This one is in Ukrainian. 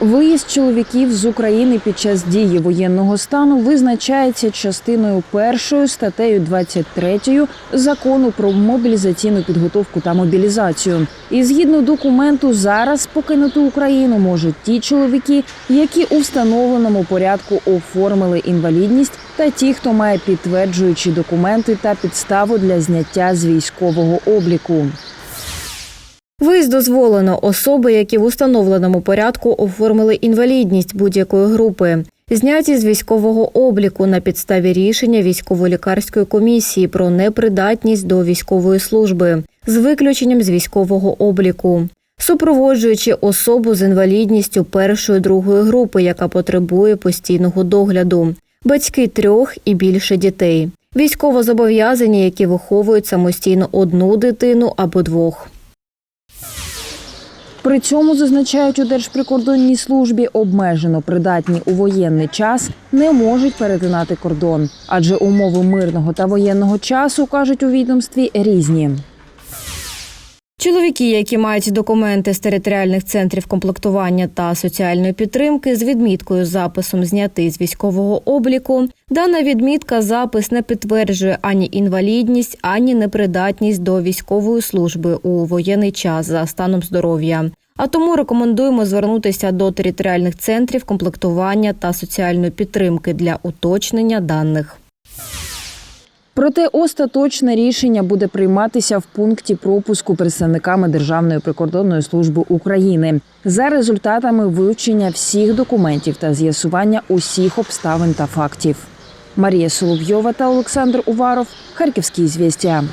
Виїзд чоловіків з України під час дії воєнного стану визначається частиною першою статтею 23 закону про мобілізаційну підготовку та мобілізацію. І згідно документу, зараз покинути Україну можуть ті чоловіки, які у встановленому порядку оформили інвалідність, та ті, хто має підтверджуючі документи та підставу для зняття з військового обліку. Виїзд дозволено. Особи, які в установленому порядку оформили інвалідність будь-якої групи, зняті з військового обліку на підставі рішення військово-лікарської комісії про непридатність до військової служби з виключенням з військового обліку, супроводжуючи особу з інвалідністю першої другої групи, яка потребує постійного догляду, батьки трьох і більше дітей, військовозобов'язані, які виховують самостійно одну дитину або двох. При цьому зазначають у Держприкордонній службі обмежено придатні у воєнний час не можуть перетинати кордон, адже умови мирного та воєнного часу кажуть у відомстві різні. Чоловіки, які мають документи з територіальних центрів комплектування та соціальної підтримки з відміткою записом знятий з військового обліку, дана відмітка запис не підтверджує ані інвалідність, ані непридатність до військової служби у воєнний час за станом здоров'я. А тому рекомендуємо звернутися до територіальних центрів комплектування та соціальної підтримки для уточнення даних. Проте остаточне рішення буде прийматися в пункті пропуску представниками Державної прикордонної служби України за результатами вивчення всіх документів та з'ясування усіх обставин та фактів. Марія Соловйова та Олександр Уваров, Харківські звістя.